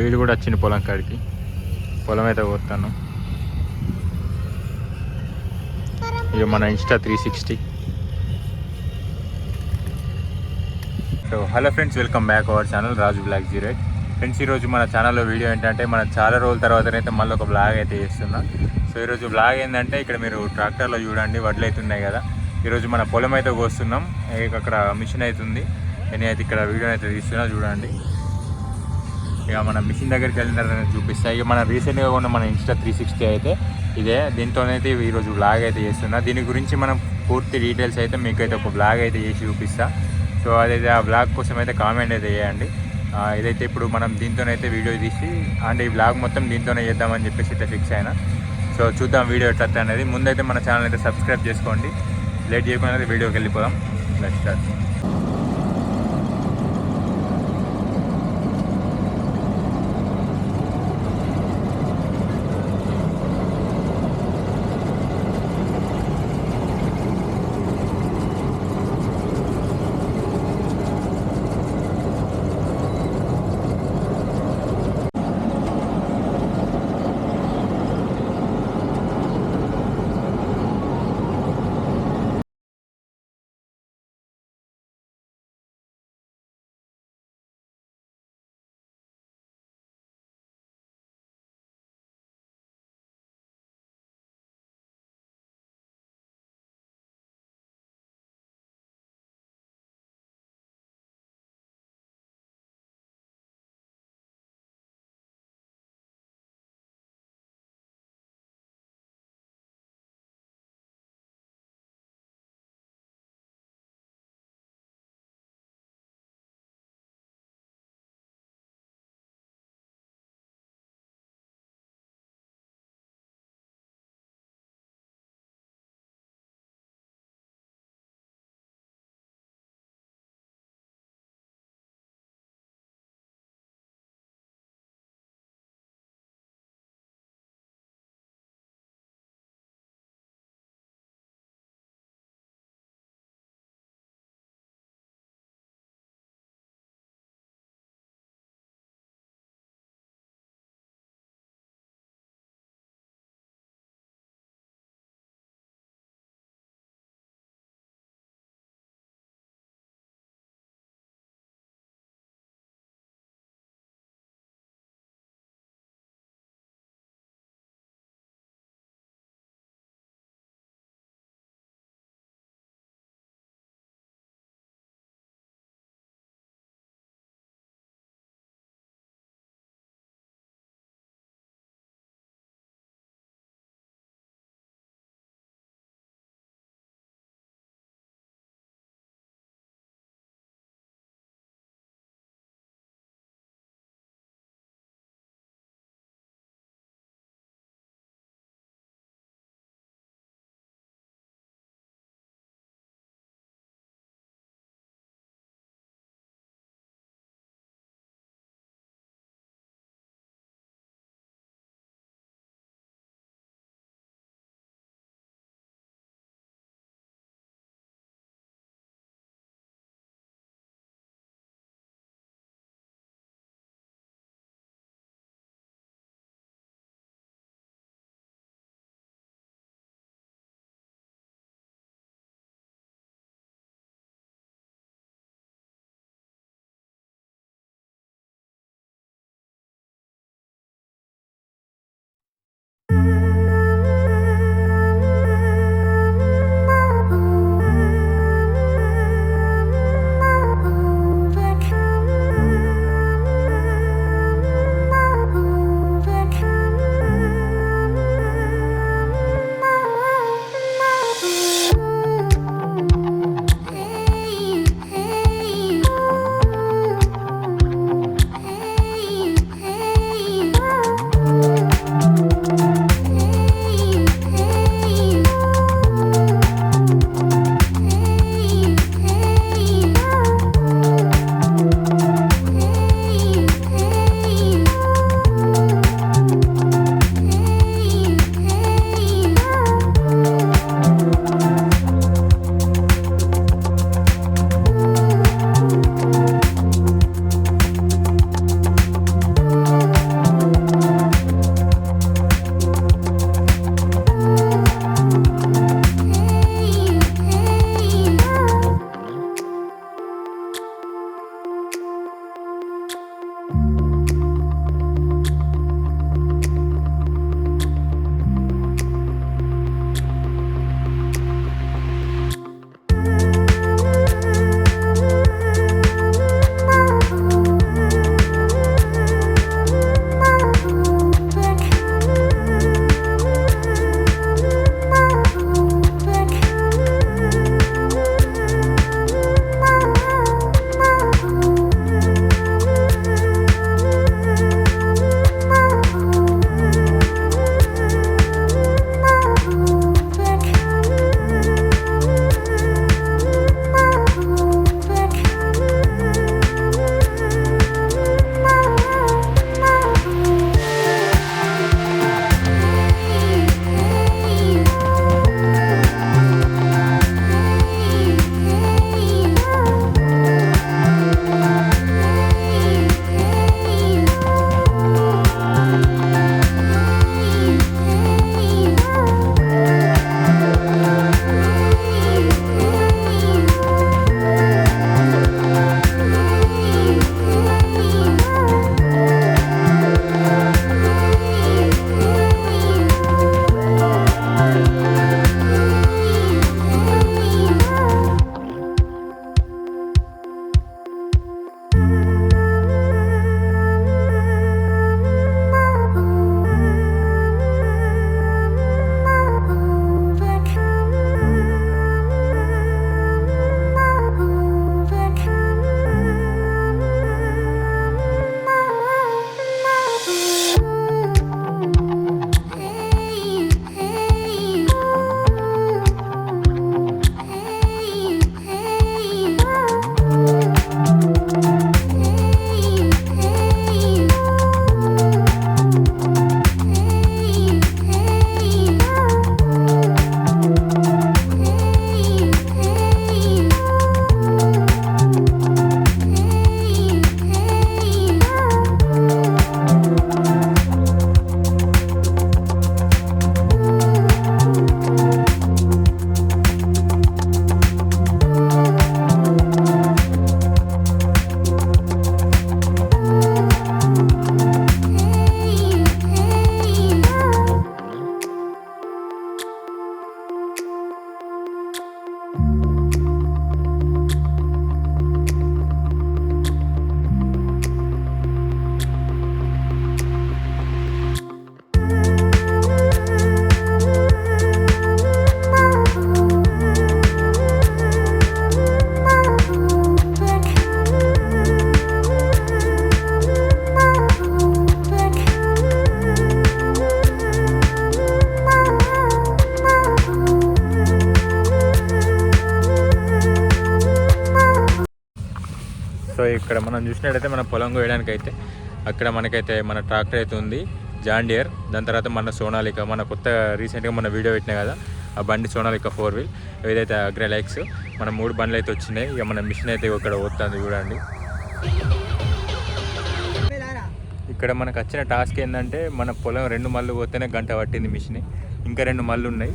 వీడు కూడా వచ్చింది పొలం కాడికి. పొలం అయితే పోతాను. ఇక మన insta three sixty. So hello friends welcome back our channel Raju block zero eight friends ఈరోజు మన ఛానల్లో వీడియో ఏంటంటే మన చాలా రోజుల తర్వాతనైతే మళ్ళీ ఒక బ్లాగ్ అయితే చేస్తున్నాం. సో ఈరోజు బ్లాగ్ ఏంటంటే ఇక్కడ మీరు ట్రాక్టర్లో చూడండి వడ్లు అయితే ఉన్నాయి కదా. ఈరోజు మన పొలం అయితే కోస్తున్నాం. ఇక అక్కడ మిషన్ అవుతుంది నేనైతే ఇక్కడ వీడియో అయితే తీస్తున్నా చూడండి. ఇక మన మిషన్ దగ్గరికి వెళ్ళిన చూపిస్తాయి ఇక మన రీసెంట్గా ఉన్న మన ఇన్స్టా త్రీ సిక్స్టీ అయితే ఇదే. దీంతోనైతే ఈరోజు బ్లాగ్ అయితే చేస్తున్నా. దీని గురించి మనం పూర్తి డీటెయిల్స్ అయితే మీకు అయితే ఒక బ్లాగ్ అయితే చేసి చూపిస్తా. సో అదైతే ఆ బ్లాగ్ కోసం అయితే కామెంట్ అయితే చేయండి. ఇదైతే ఇప్పుడు మనం దీంతోనైతే వీడియో తీసి అంటే ఈ బ్లాగ్ మొత్తం దీంతోనే చేద్దామని చెప్పేసి అయితే ఫిక్స్ అయినా. సో చూద్దాం వీడియో ఎట్లా అనేది. ముందైతే మన ఛానల్ అయితే సబ్స్క్రైబ్ చేసుకోండి. లేట్ చేయకుండా వీడియోకి వెళ్ళిపోదాం. లెట్ స్టార్ట్ ఇక్కడ మనం చూసినట్టయితే మన పొలం కోయడానికి అయితే అక్కడ మనకైతే మన ట్రాక్టర్ అయితే ఉంది జాండియర్. దాని తర్వాత మన సోనాలిక మన కొత్త రీసెంట్గా మన వీడియో పెట్టినా కదా ఆ బండి సోనాలిక ఫోర్ వీల్ ఏదైతే అగ్రలైక్స్ మన మూడు బండ్లు అయితే వచ్చినాయి. ఇక మన మిషన్ అయితే ఇక్కడ వస్తుంది చూడండి. ఇక్కడ మనకు వచ్చిన టాస్క్ ఏంటంటే మన పొలం రెండు మళ్ళు పోతేనే గంట పట్టింది మిషన్. ఇంకా రెండు మళ్ళు ఉన్నాయి.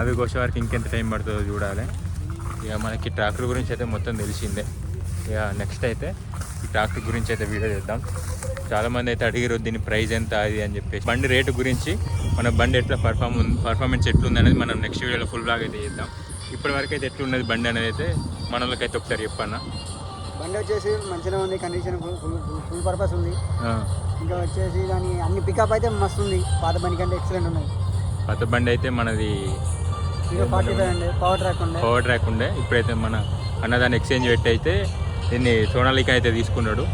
అవి కోసే వరకు ఇంకెంత టైం పడుతుందో చూడాలి. ఇక మనకి ట్రాక్టర్ గురించి అయితే మొత్తం తెలిసిందే. ఇక నెక్స్ట్ అయితే ఈ ట్రాక్టర్ గురించి అయితే వీడియో చేద్దాం. చాలామంది అయితే అడిగారు దీని ప్రైస్ ఎంత? అది అని చెప్పేసి. బండి రేటు గురించి మన బండి ఎట్లా పర్ఫార్మ్ పర్ఫార్మెన్స్ ఎట్లుంది అనేది మనం నెక్స్ట్ వీడియోలో ఫుల్ బ్లాగ్ అయితే చేద్దాం. ఇప్పటి వరకు అయితే ఎట్లున్నది బండి అనేది అయితే మనోళ్ళకైతే ఒకసారి చెప్పన్నా. బండి వచ్చేసి మంచిగా ఉంది కండిషన్ ఫుల్ ఫుల్ పర్పస్ ఉంది. ఇంకా వచ్చేసి దాని అన్ని పికప్ అయితే మస్తు ఉంది. పాత బండి కంటే ఎక్సలెంట్ ఉన్నాయి కొత్త బండి అయితే మనది పవర్ ట్రాక్ ఉండే పవర్ ట్రాక్ ఉండే. ఇప్పుడైతే మన అన్నదాన్ని ఎక్స్చేంజ్ పెట్టి అయితే దీన్ని సోనాలిక అయితే తీసుకున్నాడు.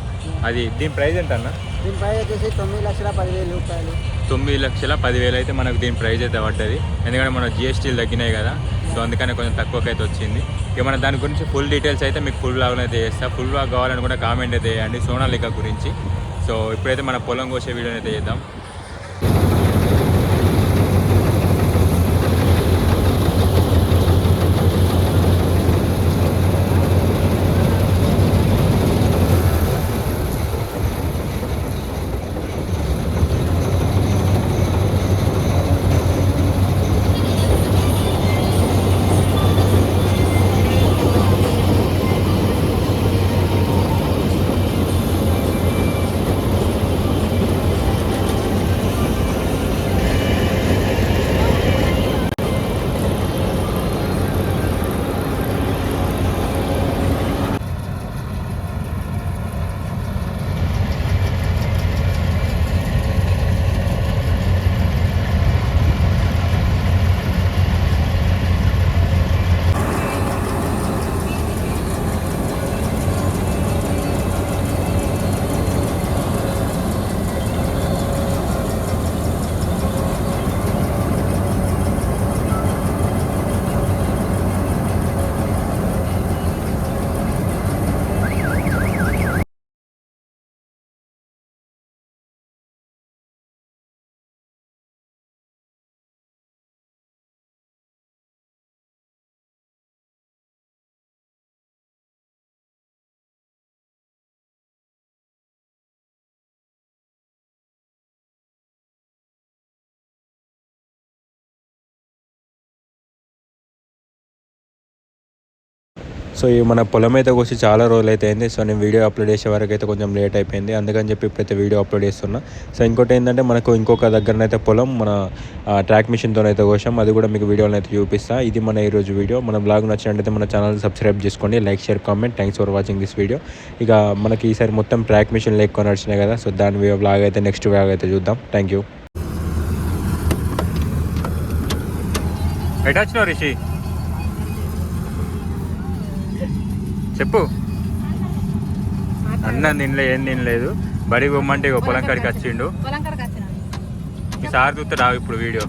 అది దీని ప్రైస్ ఎంత అన్న దీని ప్రైస్ వచ్చేసి తొమ్మిది లక్షల పదివేలు రూపాయలు. తొమ్మిది లక్షల పదివేలు అయితే మనకు దీని ప్రైస్ అయితే పడ్డది. ఎందుకంటే మన జిఎస్టీలు తగ్గినాయి కదా సో అందుకనే కొంచెం తక్కువకి అయితే వచ్చింది. ఇక మన దాని గురించి ఫుల్ డీటెయిల్స్ అయితే మీకు ఫుల్ బ్లాగ్ అయితే చేస్తా. ఫుల్ బ్లాగ్ కావాలని కూడా కామెంట్ అయితే చేయండి సోనాలిక గురించి. సో ఇప్పుడైతే మన పొలం కోసే వీడియో అయితే చేద్దాం. సో ఈ మన పొలం అయితే వచ్చి చాలా రోజులు అయితే అయింది. సో నేను వీడియో అప్లోడ్ చేసే వరకు అయితే కొంచెం లేట్ అయిపోయింది. అందుకని చెప్పి ఇప్పుడైతే వీడియో అప్లోడ్ చేస్తున్నా. సో ఇంకోటి ఏంటంటే మనకు ఇంకొక దగ్గరనైతే పొలం మన ట్రాక్ మిషన్తో అయితే కోసాం. అది కూడా మీకు వీడియోలో అయితే చూపిస్తా. ఇది మన ఈరోజు వీడియో. మన బ్లాగ్ నచ్చినట్టయితే మన ఛానల్ సబ్స్క్రైబ్ చేసుకోండి. Like share comment. Thanks for watching this video. ఇక మనకి ఈసారి మొత్తం ట్రాక్ మిషన్ ఎక్కువ నడిచినాయి కదా. సో దాని బ్లాగ్ అయితే నెక్స్ట్ బ్లాగ్ అయితే చూద్దాం. Thank you. ఎటు వచ్చినావు రిషి. చెప్పు. అన్నం తినలే ఏం తినలేదు. బడి పొమ్మంటే ఇగో పొలం కాడికి వచ్చిండు. ఈ సార్ చూస్తే రావు ఇప్పుడు వీడియో.